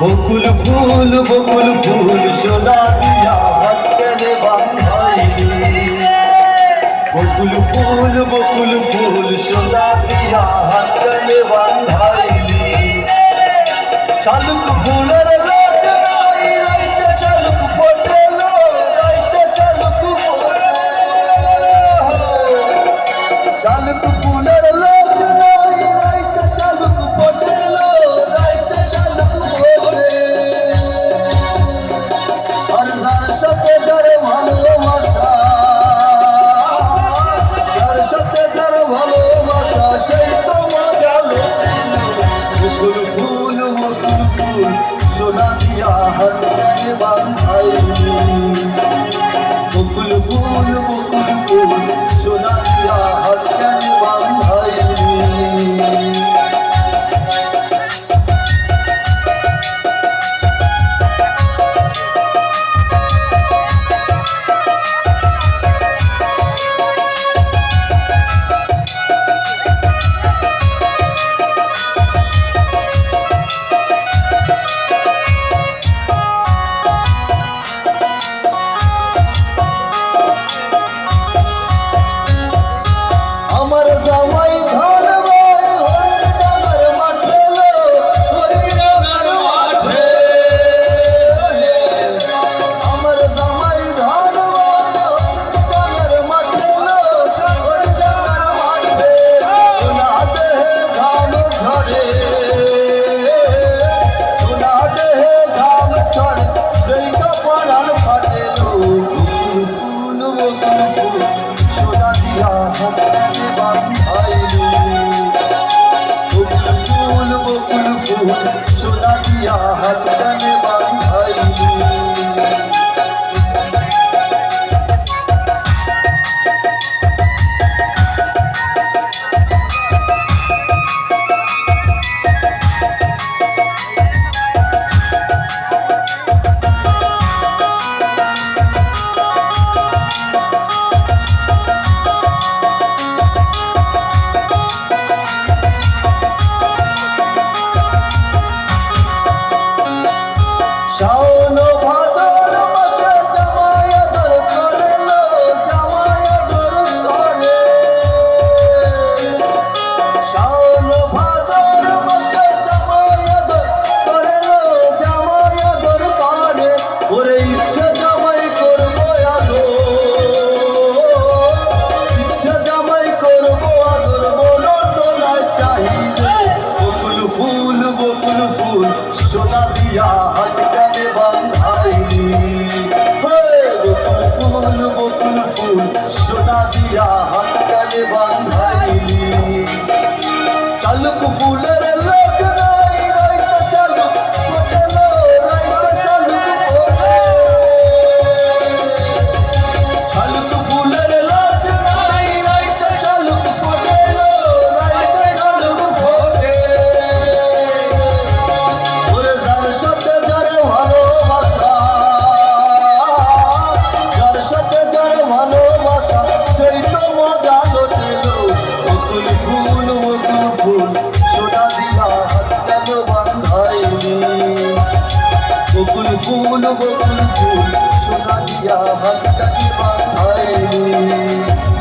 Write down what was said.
বকুল ফুল বকুল ফুল সোনা দিয়া হাতকে বাঁধাইলি। বকুল ফুল বকুল ফুল সোনা দিয়া হাতকে বাঁধাইলি। শালুক ফুলের सुना दिया हर দিয়া হাতটাকে বান্ধাইলি ফুল বকুল ফুল সোনা দিয়া হাতটাকে বান্ধাইলি চালুক ফুলের বকুল ফুল বকুল ফুল সোনা দিয়া হাতটাকে বাঁধায়